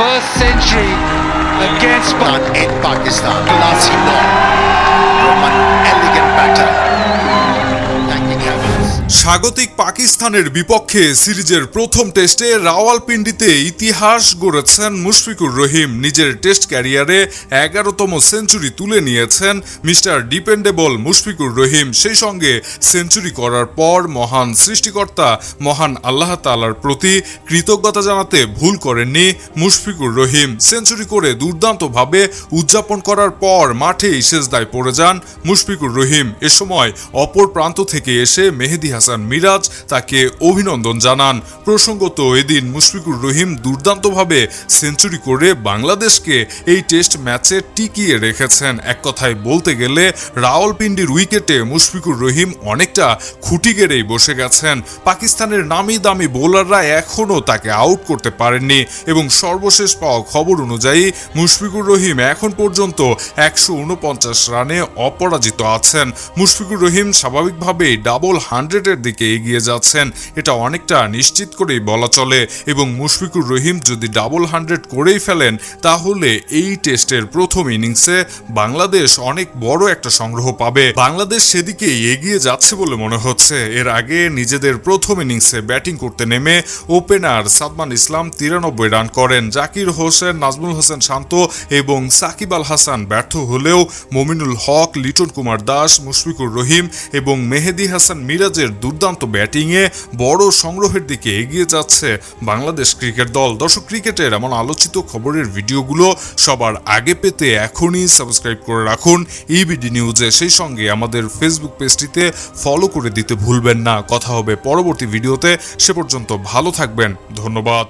first century against done in Pakistan. Knock from an elegant batter. স্বাগতিক পাকিস্তানের বিপক্ষে সিরিজের প্রথম টেস্টে রাওয়ালপিন্ডিতে ইতিহাস গড়েছেন মুশফিকুর রহিম। নিজের টেস্ট ক্যারিয়ারে এগারোতম সেঞ্চুরি তুলে নিয়েছেন মিস্টার ডিপেন্ডেবল মুশফিকুর রহিম। সেই সঙ্গে সেঞ্চুরি করার পর মহান সৃষ্টিকর্তা, মহান আল্লাহ তালার প্রতি কৃতজ্ঞতা জানাতে ভুল করেননি মুশফিকুর রহিম। সেঞ্চুরি করে দুর্দান্তভাবে উদযাপন করার পর মাঠেই শেষদায় পড়ে যান মুশফিকুর রহিম। এ সময় অপর প্রান্ত থেকে এসে মেহেদি হাসান মিরাজ তাকে অভিনন্দন জানান। প্রসঙ্গত, এদিন মুশফিকুর রহিম দুর্দান্তভাবে সেঞ্চুরি করে বাংলাদেশকে এই টেস্ট ম্যাচে টিকিয়ে রেখেছেন। এক কথায় বলতে গেলে, রাওয়ালপিন্ডির উইকেটে মুশফিকুর রহিম অনেকটা খুঁটি গেড়েই বসে গেছেন। পাকিস্তানের নামি দামি বোলাররা এখনও তাকে আউট করতে পারেননি এবং সর্বশেষ পাওয়া খবর অনুযায়ী, মুশফিকুর রহিম এখন পর্যন্ত একশো উনপঞ্চাশ রানে অপরাজিত আছেন। মুশফিকুর রহিম স্বাভাবিকভাবেই ডাবল হান্ড্রেডের দিকে এগিয়ে যাচ্ছেন। এটা অনেকটা নিশ্চিত করেই বলা চলে এবং মুশফিকুর রহিম যদি ডাবল হান্ড্রেড করেই ফেলেন, তাহলে এই টেস্টের প্রথম ইনিংসে বাংলাদেশ অনেক বড় একটা সংগ্রহ পাবে। বাংলাদেশ সেদিকে এগিয়ে যাচ্ছে বলে মনে হচ্ছে। এর আগে নিজেদের প্রথম ইনিংসে ব্যাটিং করতে নেমে ওপেনার সাদমান ইসলাম তিরানব্বই রান করেন। জাকির হোসেন, নাজমুল হোসেন শান্ত এবং সাকিব আল হাসান ব্যর্থ হলেও মমিনুল হক, লিটন কুমার দাস, মুশফিকুর রহিম এবং মেহেদি হাসান মিরাজের দুর্দান্ত ব্যাটিংয়ে বড় সংগ্রহের দিকে এগিয়ে যাচ্ছে বাংলাদেশ ক্রিকেট দল। দর্শক, ক্রিকেটের এমন আলোচিত খবরের ভিডিওগুলো সবার আগে পেতে এখনই সাবস্ক্রাইব করে রাখুন। ইবিডি নিউজে সেই সঙ্গে আমাদের ফেসবুক পেজটিতে ফলো করে দিতে ভুলবেন না। কথা হবে পরবর্তী ভিডিওতে। সে পর্যন্ত ভালো থাকবেন। ধন্যবাদ।